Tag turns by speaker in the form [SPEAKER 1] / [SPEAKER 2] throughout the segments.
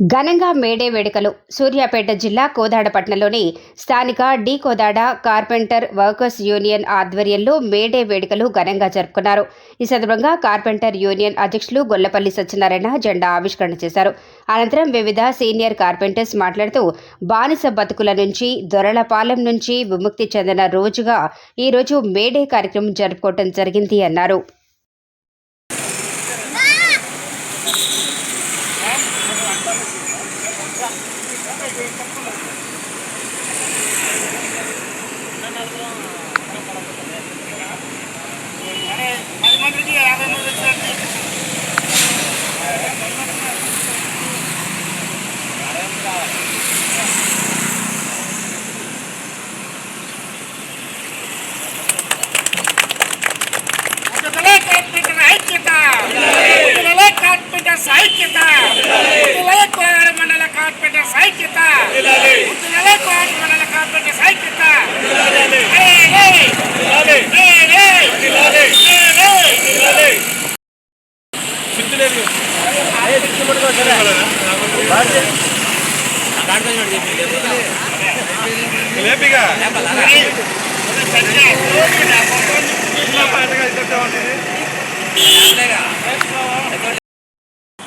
[SPEAKER 1] ఘనంగా మేడే వేడుకలు. సూర్యాపేట జిల్లా కోదాడపట్నంలోని స్థానిక the Kodad carpenter workers union ఆధ్వర్యంలో మేడే వేడుకలు ఘనంగా జరుపుకున్నారు. ఈ సందర్భంగా కార్పెంటర్ యూనియన్ అధ్యక్షులు గొల్లపల్లి సత్యనారాయణ జెండా ఆవిష్కరణ చేశారు. అనంతరం వివిధ సీనియర్ కార్పెంటర్స్ మాట్లాడుతూ బానిస బతుకుల నుంచి దొరలపాలెం నుంచి విముక్తి చెందిన రోజుగా ఈరోజు మేడే కార్యక్రమం జరుపుకోవడం జరిగింది అన్నారు.
[SPEAKER 2] ఐక్యత ఉద్యోగులే కోలాడ మండల కార్పెంటర్స్ ఐక్యత ఉద్యోగులే కోలాడ మండల. ఏయ్, ఏయ్.
[SPEAKER 3] లేపిగా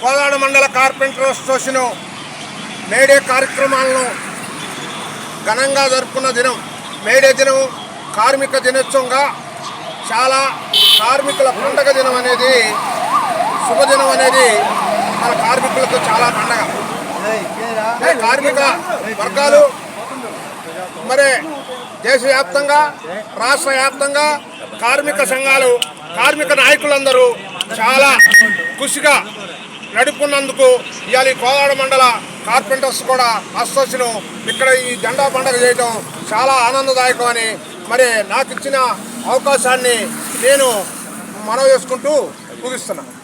[SPEAKER 3] కోదాడ మండల కార్పెంటర్ అసోసియేషన్ మేడే కార్యక్రమాలను ఘనంగా జరుపుకున్న దినం. మేడే దినం కార్మిక దినోత్సవంగా చాలా కార్మికుల పండగ దినం అనేది శుభదినం అనేది మన కార్మికులకు చాలా పండగ. కార్మిక వర్గాలు మరి దేశవ్యాప్తంగా రాష్ట్ర వ్యాప్తంగా కార్మిక సంఘాలు కార్మిక నాయకులందరూ చాలా కృషిగా నడుపుకున్నందుకు ఇవాళ కోదాడ మండల కార్పెంటర్స్ కూడా అసోసియేషన్ ఇక్కడ ఈ జెండా పండుగ చేయడం చాలా ఆనందదాయకం అని మరి నాకు ఇచ్చిన అవకాశాన్ని నేను మనవి చేసుకుంటూ ముగిస్తున్నాను